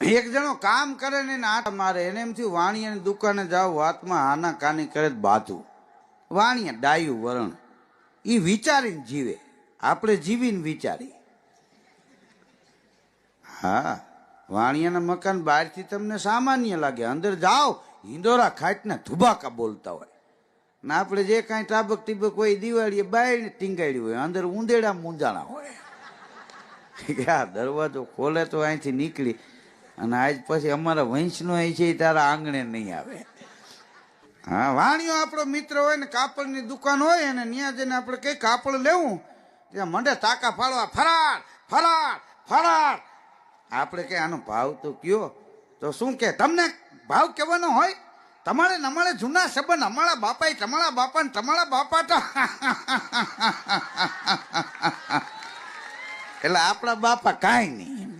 એક જણો કામ કરે ને આટ મારે, એને એમ થયું વાણિયાની દુકાને જાઓ, વાતમાં આના કાની કરે બાતું વાણિયા ડાયું વરણ. એ વિચારીને જીવે. આપણે જીવીને વિચારી હા વાણિયાના મકાન બહારથી તમને સામાન્ય લાગે. અંદર જાઓ હિંદોરા ખાટને ધુબાકા બોલતા હોય. ને આપણે જે કાંઈ ટાબક ટીબક હોય દિવાળીએ બાયને ટીંગાડ્યું હોય. અંદર ઉંદેડા મૂંજાણા હોય. આ દરવાજો ખોલે તો અહીંથી નીકળી. અને આજ પછી અમારા વંશનો અહીં છે, એ તારા આંગણે નહીં આવે. હા, વાણિયો આપણો મિત્ર હોય ને, કાપડની દુકાન હોય અને ત્યાં જઈને આપણે કઈ કાપડ લેવું, ત્યાં મંડે તાકા ફાળવા ફરાળ ફરાળ ફરાળ આપણે કે આનો ભાવ તો કયો? તો શું કે, તમને ભાવ કહેવાનો હોય? તમારે અમારે જૂના સંબંધ, અમારા બાપાએ તમારા બાપા ને તમારા બાપા તો એટલે આપણા બાપા કાંઈ નહીં.